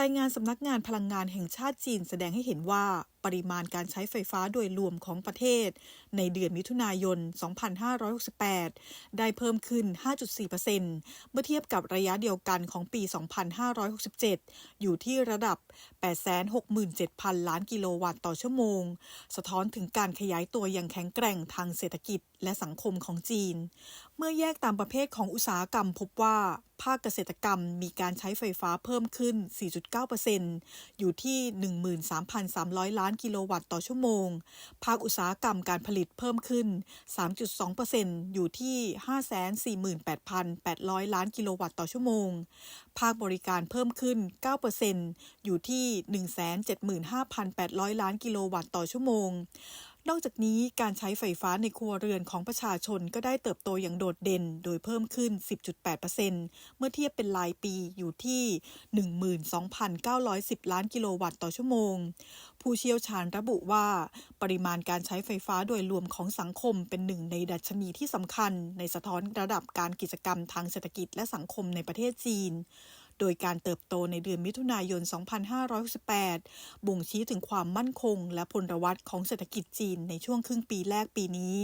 รายงานสำนักงานพลังงานแห่งชาติจีนแสดงให้เห็นว่า ปริมาณการใช้ไฟฟ้าโดยรวมของประเทศ ในเดือนมิถุนายน 2568 ได้เพิ่มขึ้น 5.4%เมื่อเทียบกับระยะเดียวกันของปี 2567 อยู่ที่ระดับ 867,000 ล้านกิโลวัตต์ต่อชั่วโมง สะท้อนถึงการขยายตัวอย่างแข็งแกร่งทางเศรษฐกิจและสังคมของจีน เมื่อแยกตามประเภทของอุตสาหกรรมพบว่าภาคเกษตรกรรมมีการใช้ไฟฟ้าเพิ่มขึ้น 4.9%อยู่ที่ 13,300 ล้านกิโลวัตต์ต่อชั่วโมง ภาคอุตสาหกรรมการผลิตเพิ่มขึ้น 3.2%อยู่ที่ 548,800 ล้านกิโลวัตต์ต่อชั่วโมง ภาคบริการเพิ่มขึ้น 9%อยู่ที่ 175,800 ล้านกิโลวัตต์ต่อชั่วโมง นอกจากนี้การใช้ไฟฟ้าในครัวเรือนของประชาชนก็ได้เติบโตอย่างโดดเด่น โดยเพิ่มขึ้น 10.8%เมื่อเทียบเป็นรายปีอยู่ที่ 12,910 ล้านกิโลวัตต์ต่อชั่วโมง ผู้เชี่ยวชาญระบุว่า ปริมาณการใช้ไฟฟ้าโดยรวมของสังคมเป็นหนึ่งในดัชนีที่สำคัญ ในสะท้อนระดับการกิจกรรมทางเศรษฐกิจและสังคมในประเทศจีน โดยการเติบโตในเดือนมิถุนายน 2568 บ่งชี้ถึงความมั่นคงและพลวัตของเศรษฐกิจจีนในช่วงครึ่งปีแรกปีนี้